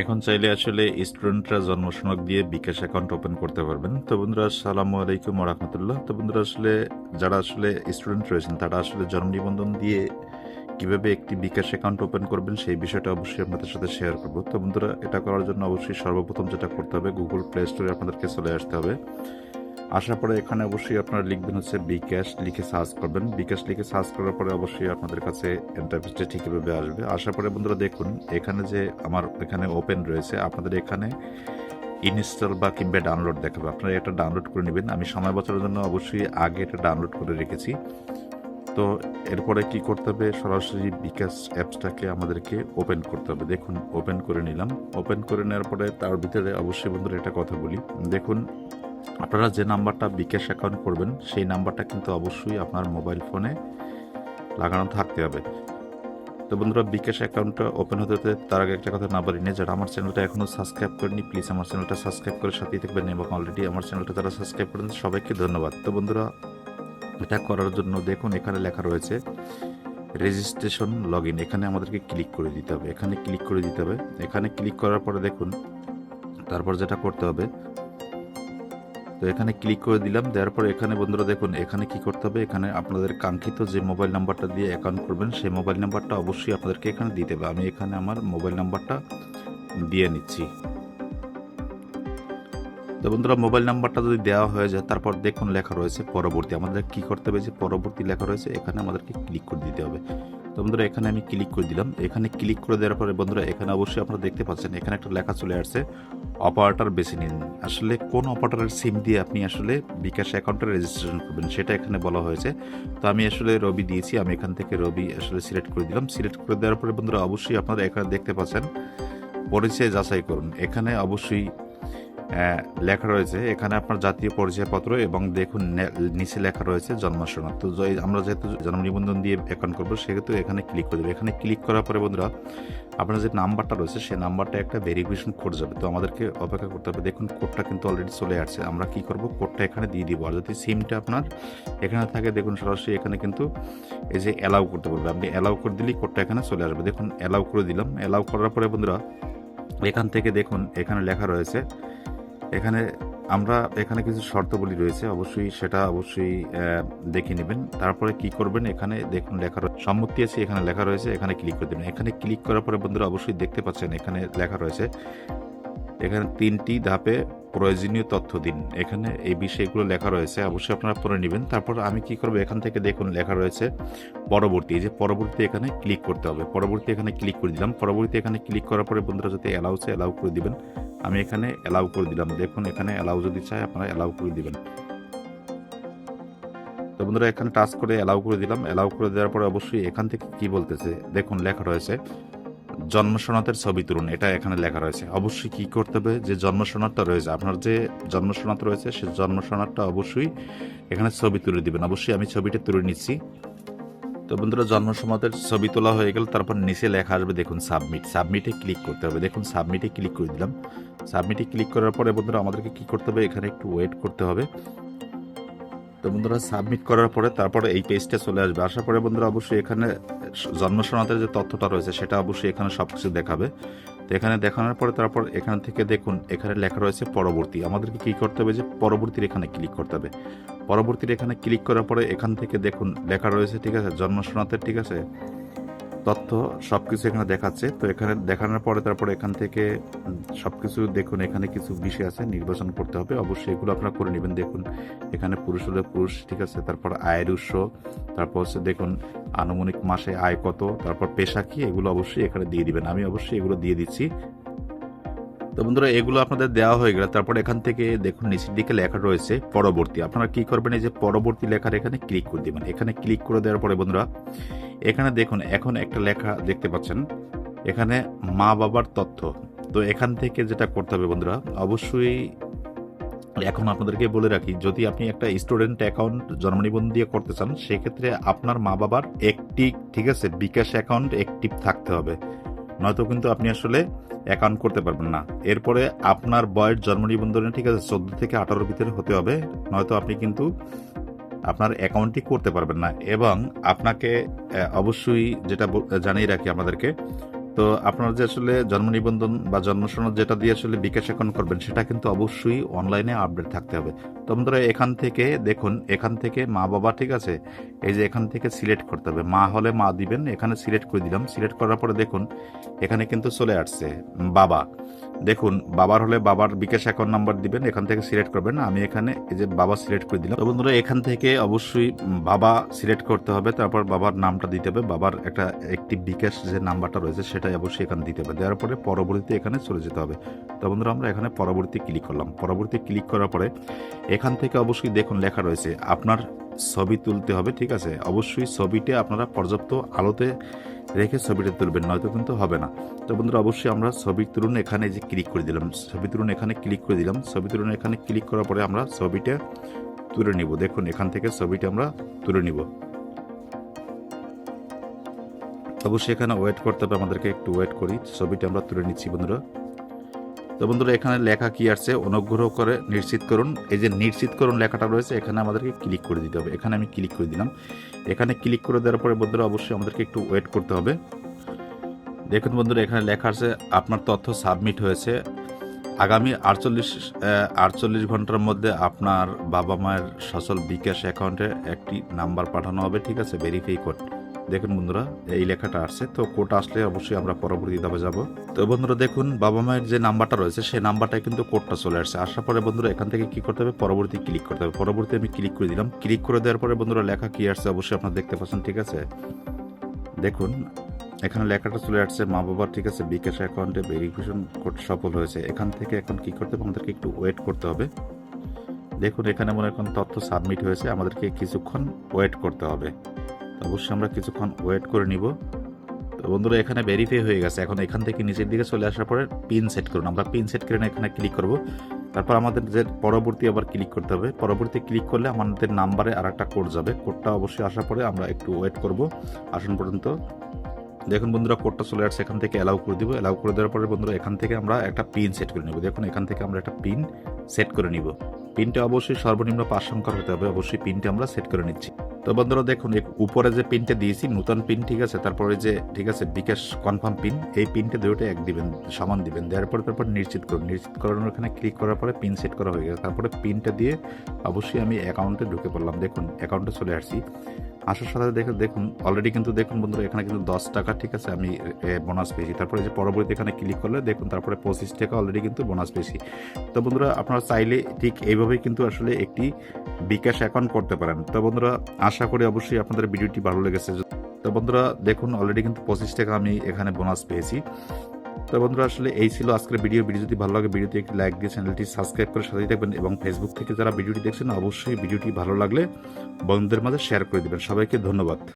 এখন চাইলে আসলে স্টুডেন্টরা জন্মসনক দিয়ে বিকাশ অ্যাকাউন্ট ওপেন করতে পারবেন। তো বন্ধুরা, আসসালামু আলাইকুম রহমতুল্লাহ তো বন্ধুরা, আসলে যারা আসলে স্টুডেন্ট রয়েছেন, তারা আসলে জন্ম নিবন্ধন দিয়ে কীভাবে একটি বিকাশ অ্যাকাউন্ট ওপেন করবেন, সেই বিষয়টা অবশ্যই আপনাদের সাথে শেয়ার করব। তো বন্ধুরা, এটা করার জন্য অবশ্যই সর্বপ্রথম যেটা করতে হবে গুগল প্লে স্টোরে আপনাদেরকে চলে আসতে হবে। আসার পরে এখানে অবশ্যই আপনারা লিখবেন হচ্ছে বিকাশ লিখে সার্চ করবেন। বিকাশ লিখে সার্চ করার পরে অবশ্যই আপনাদের কাছে ইন্টারফেসটা ঠিকভাবে আসবে। আসার পরে বন্ধুরা দেখুন, এখানে যে আমার এখানে ওপেন রয়েছে, আপনাদের এখানে ইনস্টল বা কিংবা ডাউনলোড দেখাবে। আপনারা এটা ডাউনলোড করে নেবেন। আমি সময় বছরের জন্য অবশ্যই আগে এটা ডাউনলোড করে রেখেছি। তো এরপরে কি করতে হবে? সরাসরি বিকাশ অ্যাপসটাকে আমাদেরকে ওপেন করতে হবে। দেখুন ওপেন করে নিলাম। ওপেন করে নেওয়ার পরে তার ভিতরে অবশ্যই বন্ধুরা একটা কথা বলি। দেখুন আপনারা যে নাম্বারটা বিকাশ অ্যাকাউন্ট করবেন, সেই নাম্বারটা কিন্তু অবশ্যই আপনার মোবাইল ফোনে লাগানো থাকতে হবে। তো বন্ধুরা, বিকাশ অ্যাকাউন্টটা ওপেন হতে হতে তার আগে একটা কথা না বলি না যারা আমার চ্যানেলটা এখনও সাবস্ক্রাইব করেনি প্লিজ আমার চ্যানেলটা সাবস্ক্রাইব করে সাথেই থাকবেন এবং অলরেডি আমার চ্যানেলটা যারা সাবস্ক্রাইব করেন, সবাইকে ধন্যবাদ। তো বন্ধুরা, এটা করার জন্য দেখুন, এখানে লেখা রয়েছে রেজিস্ট্রেশন লগ ইন এখানে আমাদেরকে ক্লিক করে দিতে হবে। এখানে ক্লিক করে দিতে হবে। এখানে ক্লিক করার পরে দেখুন, তারপর যেটা করতে হবে তো এখানে ক্লিক করে দিলাম, দেওয়ার পর এখানে বন্ধুরা দেখুন, এখানে কি করতে হবে? এখানে আপনাদের কাঙ্ক্ষিত যে মোবাইল নাম্বারটা দিয়ে অ্যাকাউন্ট করবেন, সেই মোবাইল নাম্বারটা অবশ্যই আপনাদেরকে এখানে দিতে হবে। আমি এখানে আমার মোবাইল নাম্বারটা দিয়ে নিচ্ছি। তো বন্ধুরা মোবাইল নাম্বারটা যদি দেওয়া হয়ে যায়, তারপর দেখুন লেখা রয়েছে পরবর্তী। আমাদের কি করতে হবে? যে পরবর্তী লেখা রয়েছে, এখানে আমাদেরকে ক্লিক করে দিতে হবে। তো বন্ধুরা, এখানে আমি ক্লিক করে দিলাম। এখানে ক্লিক করে দেওয়ার পরে বন্ধুরা, এখানে অবশ্যই আপনারা দেখতে পাচ্ছেন, এখানে একটা লেখা চলে আসছে অপারেটর বেছে নিন। আসলে কোন অপারেটরের সিম দিয়ে আপনি আসলে বিকাশ অ্যাকাউন্টে রেজিস্ট্রেশন করবেন, সেটা এখানে বলা হয়েছে। তো আমি আসলে রবি দিয়েছি, আমি এখান থেকে রবি আসলে সিলেক্ট করে দিলাম। সিলেক্ট করে দেওয়ার পরে বন্ধুরা, অবশ্যই আপনারা এখানে দেখতে পাচ্ছেন, পরিচয় যাচাই করুন। এখানে অবশ্যই লেখা রয়েছে, এখানে আপনার জাতীয় পরিচয়পত্র এবং দেখুন নিচে লেখা রয়েছে জন্ম সনদ তো য- আমরা যেহেতু জন্ম নিবন্ধন দিয়ে অ্যাকাউন্ট করব, সেহেতু এখানে ক্লিক করে দেবো। এখানে ক্লিক করার পরে বন্ধুরা, আপনার যে নাম্বারটা রয়েছে, সেই নাম্বারটা একটা ভেরিফিকেশন কোড যাবে। তো আমাদেরকে অপেক্ষা করতে হবে। দেখুন কোডটা কিন্তু অলরেডি চলে আসছে। আমরা কি করব? কোডটা এখানে দিয়ে দিব। আর যদি সিমটা আপনার এখানে থাকে, দেখুন সরাসরি এখানে কিন্তু এই যে অ্যালাউ করতে বলবে। আপনি অ্যালাউ করে দিলেই কোডটা এখানে চলে আসবে। দেখুন অ্যালাউ করে দিলাম। অ্যালাউ করার পরে বন্ধুরা, এখান থেকে দেখুন, এখানে লেখা রয়েছে এখানে আমরা এখানে কিছু শর্তাবলী রয়েছে, অবশ্যই সেটা অবশ্যই দেখে নেবেন। তারপরে কি করবেন? এখানে দেখুন লেখা সম্মতি আছে, এখানে লেখা রয়েছে, এখানে ক্লিক করে দেবেন। এখানে ক্লিক করার পরে বন্ধুরা অবশ্যই দেখতে পাচ্ছেন, এখানে লেখা রয়েছে, এখানে তিনটি ধাপে প্রয়োজনীয় তথ্য দিন। এখানে এই বিষয়গুলো লেখা রয়েছে, অবশ্যই আপনারা পড়ে নেবেন। তারপর আমি কি করব? এখান থেকে দেখুন লেখা রয়েছে পরবর্তী। যে পরবর্তী এখানে ক্লিক করতে হবে। পরবর্তী এখানে ক্লিক করে দিলাম। পরবর্তী এখানে ক্লিক করার পরে বন্ধুরা যদি অ্যালাউ চাই অ্যালাউ করে দিবেন। আমি এখানে অ্যালাউ করে দিলাম। দেখুন এখানে অ্যালাউ যদি চাই আপনারা অ্যালাউ করে দিবেন। তো বন্ধুরা এখানে টাচ করে অ্যালাউ করে দিলাম। অ্যালাউ করে দেওয়ার পরে অবশ্যই এখান থেকে কি বলতেছে? দেখুন লেখা রয়েছে জন্ম সনদের ছবি তুলুন, এটা এখানে লেখা রয়েছে। অবশ্যই কি করতে হবে? যে জন্ম সনদটা রয়েছে, আপনার যে জন্ম সনদ রয়েছে, সে জন্ম সনদটা অবশ্যই এখানে ছবি তুলে দিবেন। অবশ্যই আমি ছবিটা তুলে নিচ্ছি। তো বন্ধুরা জন্ম সনদের ছবি তোলা হয়ে গেল, তারপর নিচে লেখা আসবে, দেখুন সাবমিট সাবমিটে ক্লিক করতে হবে। দেখুন সাবমিটে ক্লিক করে দিলাম। সাবমিটে ক্লিক করার পরে বন্ধুরা, আমাদেরকে কি করতে হবে? এখানে একটু ওয়েট করতে হবে। তো বন্ধুরা সাবমিট করার পরে তারপরে এই পেজটা চলে আসবে। আসার পরে বন্ধুরা অবশ্যই এখানে জন্ম সনাতের যে তথ্যটা রয়েছে সেটা অবশ্যই এখানে সব কিছু দেখাবে। তো এখানে দেখানোর পরে তারপর এখান থেকে দেখুন, এখানে লেখা রয়েছে পরবর্তী। আমাদেরকে কী করতে হবে যে পরবর্তীর এখানে ক্লিক করতে হবে। পরবর্তীর এখানে ক্লিক করার পরে এখান থেকে দেখুন, লেখা রয়েছে, ঠিক আছে? জন্ম সনাতের ঠিক আছে? তথ্য সব কিছু এখানে দেখাচ্ছে। তো এখানে দেখানোর পরে তারপরে এখান থেকে সব কিছু দেখুন, এখানে কিছু বিষয় আছে, নির্বাচন করতে হবে। অবশ্যই এগুলো আপনারা করে নেবেন। দেখুন, এখানে পুরুষ হলে পুরুষ, ঠিক আছে? তারপর আয়ের উৎস, তারপর হচ্ছে দেখুন, আনুমানিক মাসে আয় কত, তারপর পেশা কি, এগুলো অবশ্যই এখানে দিয়ে দিবেন। আমি অবশ্যই এগুলো দিয়ে দিচ্ছি। তো বন্ধুরা, এগুলো আপনাদের দেওয়া হয়ে গেলে তারপর এখান থেকে দেখুন, নিচের দিকে লেখা রয়েছে পরবর্তী। আপনারা কি করবেন, এই যে পরবর্তী লেখার এখানে ক্লিক করে দিবেন। এখানে ক্লিক করে দেওয়ার পরে বন্ধুরা এখানে দেখুন, এখন একটা লেখা দেখতে পাচ্ছেন। এখানে মা বাবার তথ্য তো এখান থেকে যেটা করতে হবে বন্ধুরা, অবশ্যই এখন আপনাদেরকে বলে রাখি, যদি আপনি একটা স্টুডেন্ট অ্যাকাউন্ট জন্ম নিবন্ধন দিয়ে করতে চান, সেক্ষেত্রে আপনার মা বাবার একটি, ঠিক আছে, বিকাশ অ্যাকাউন্ট অ্যাক্টিভ থাকতে হবে। নয়তো কিন্তু আপনি আসলে অ্যাকাউন্ট করতে পারবেন না। এরপরে আপনার বয়স জন্ম নিবন্ধনে ঠিক আছে, চোদ্দ থেকে আঠারোর ভিতরে হতে হবে। নয়তো আপনি কিন্তু আপনার অ্যাকাউন্টটি করতে পারবেন না এবং আপনাকে অবশ্যই যেটা জানিয়ে রাখি আমাদেরকে তো আপনারা যে আসলে জন্ম নিবন্ধন বা জন্ম যেটা দিয়ে আসলে বিকাশ অ্যাকাউন্ট করবেন, সেটা কিন্তু অবশ্যই অনলাইনে আপডেট থাকতে হবে। তো বন্ধুরা, এখান থেকে দেখুন, এখান থেকে মা বাবা, ঠিক আছে? এই যে এখান থেকে সিলেক্ট করতে হবে। মা হলে মা দিবেন, এখানে সিলেক্ট করে দিলাম। সিলেক্ট করার পরে দেখুন, এখানে কিন্তু চলে আসছে বাবা। দেখুন, বাবার হলে বাবার বিকাশ অ্যাকাউন্ট নাম্বার দিবেন, এখান থেকে সিলেক্ট করবেন। আমি এখানে এই যে বাবা সিলেক্ট করে দিলাম। তো বন্ধুরা, এখান থেকে অবশ্যই বাবা সিলেক্ট করতে হবে। তারপর বাবার নামটা দিতে হবে। বাবার একটা একটি বিকাশ যে নাম্বারটা রয়েছে সেটাই অবশ্যই এখানে দিতে হবে। দেওয়ার পরে পরবর্তীতে এখানে চলে যেতে হবে। তো বন্ধুরা, আমরা এখানে পরবর্তী ক্লিক করলাম। পরবর্তী ক্লিক করার পরে এখান থেকে অবশ্যই দেখুন লেখা রয়েছে, আপনার ছবি তুলতে হবে, ঠিক আছে? অবশ্যই ছবিটা আপনারা পর্যাপ্ত আলোতে রেখে ছবিটা তুলবেন, নয়তো কিন্তু হবে না। তো বন্ধুরা, অবশ্যই আমরা ছবি তুলুন এখানে যে ক্লিক করে দিলাম, ছবি তুলুন এখানে ক্লিক করে দিলাম। ছবি তুলুন এখানে ক্লিক করার পরে আমরা ছবিটা তুলে নিব। দেখুন, এখান থেকে ছবিটা আমরা তুলে নিব। অবশ্যই এখানে ওয়েট করতে হবে, আমাদেরকে একটু ওয়েট করি। ছবিটা আমরা তুলে নিচ্ছি, বন্ধুরা। তো বন্ধুরা, এখানে লেখা কি আসছে অনুগ্রহ করে নিশ্চিত করুন। এই যে নিশ্চিত করুন লেখাটা রয়েছে, এখানে আমাদেরকে ক্লিক করে দিতে হবে। এখানে আমি ক্লিক করে দিলাম। এখানে ক্লিক করে দেওয়ার পরে বন্ধুরা, অবশ্যই আমাদেরকে একটু ওয়েট করতে হবে। দেখুন বন্ধুরা, এখানে লেখা আছে, আপনার তথ্য সাবমিট হয়েছে। আগামী আটচল্লিশ আটচল্লিশ ঘণ্টার মধ্যে আপনার বাবা মায়ের সচল বিকাশ অ্যাকাউন্টে একটি নাম্বার পাঠানো হবে, ঠিক আছে? ভেরিফাই কোড দেখুন বন্ধুরা, এই লেখাটা আসছে। তো কোড আসলে অবশ্যই আমরা পরবর্তী ধাপে যাব। তো বন্ধুরা দেখুন, বাবা মায়ের যে নাম্বারটা রয়েছে, সেই নাম্বারটায় কিন্তু কোডটা চলে আসছে। আসার পরে বন্ধুরা এখান থেকে কি করতে হবে? পরবর্তী ক্লিক করতে হবে। পরবর্তী আমি ক্লিক করে দিলাম। ক্লিক করে দেওয়ার পরে বন্ধুরা লেখা কি আসছে অবশ্যই আপনারা দেখতে পাচ্ছেন, ঠিক আছে? দেখুন, এখানে লেখাটা চলে আসছে, মা বাবার, ঠিক আছে, বিকাশ অ্যাকাউন্টে ভেরিফিকেশন কোড সফল হয়েছে। এখান থেকে এখন কি করতে হবে? আমাদেরকে একটু ওয়েট করতে হবে। দেখুন, এখানে মনে এখন তথ্য সাবমিট হয়েছে। আমাদেরকে কিছুক্ষণ ওয়েট করতে হবে। অবশ্যই আমরা কিছুক্ষণ ওয়েট করে নিব। তো বন্ধুরা, এখানে ভেরিফাই হয়ে গেছে। এখন এখান থেকে নিচের দিকে চলে আসার পরে পিন সেট করুন। আমরা পিন সেট করে এখানে ক্লিক করব। তারপর আমাদের যে পরবর্তী আবার ক্লিক করতে হবে। পরবর্তী ক্লিক করলে আমাদের নাম্বারে আর একটা কোড যাবে। কোডটা অবশ্যই আসার পরে আমরা একটু ওয়েট করব আসুন পর্যন্ত। দেখুন বন্ধুরা কোডটা চলে আসছে। এখান থেকে অ্যালাউ করে দিব। অ্যালাউ করে দেওয়ার পরে বন্ধুরা, এখান থেকে আমরা একটা পিন সেট করে নেব। দেখুন, এখান থেকে আমরা একটা পিন সেট করে নিব। পিনটা অবশ্যই সর্বনিম্ন পাঁচ সংখ্যার হতে হবে। অবশ্যই পিনটা আমরা সেট করে নিচ্ছি। তো বন্ধুরা দেখুন উপরে যে পিনটা দিয়েছি, নতুন পিন ঠিক আছে? তারপরে যে, ঠিক আছে, বিকাশ কনফার্ম পিন এই পিনটা দুটোটা এক দিবেন, সমান দিবেন। দেওয়ার পরে, তারপর নিশ্চিত করুন। নিশ্চিত করানোর ওখানে ক্লিক করার পরে পিন সেট করা হয়ে গেছে। তারপরে পিনটা দিয়ে অবশ্যই আমি অ্যাকাউন্টে ঢুকে পড়লাম। দেখুন অ্যাকাউন্টে চলে আসছি। আসার সাথে দেখে দেখুন অলরেডি কিন্তু দেখুন বন্ধুরা, এখানে কিন্তু দশ টাকা, ঠিক আছে, আমি বোনাস পেয়েছি। তারপরে যে পরবর্তী এখানে ক্লিক করলে দেখুন, তারপরে পঁচিশ টাকা অলরেডি কিন্তু বোনাস পেয়েছি। তো বন্ধুরা, আপনারা চাইলে ঠিক এইভাবেই কিন্তু আসলে একটি বিকাশ অ্যাকাউন্ট করতে পারেন। তো বন্ধুরা আশা করি অবশ্যই আপনাদের ভিডিওটি ভালো লেগেছে। তো বন্ধুরা, দেখুন অলরেডি কিন্তু পঁচিশ টাকা আমি এখানে বোনাস পেয়েছি। তো বন্ধুরা, আসলে এই ছিল আজকের ভিডিও ভিডিও যদি ভালো লাগে, ভিডিওতে একটি লাইক দিয়ে চ্যানেলটি সাবস্ক্রাইব করে সাথেই থাকবেন এবং ফেসবুক থেকে যারা ভিডিওটি দেখছেন, অবশ্যই ভিডিওটি ভালো লাগলে বন্ধুদের মাঝে শেয়ার করে দেবেন। সবাইকে ধন্যবাদ।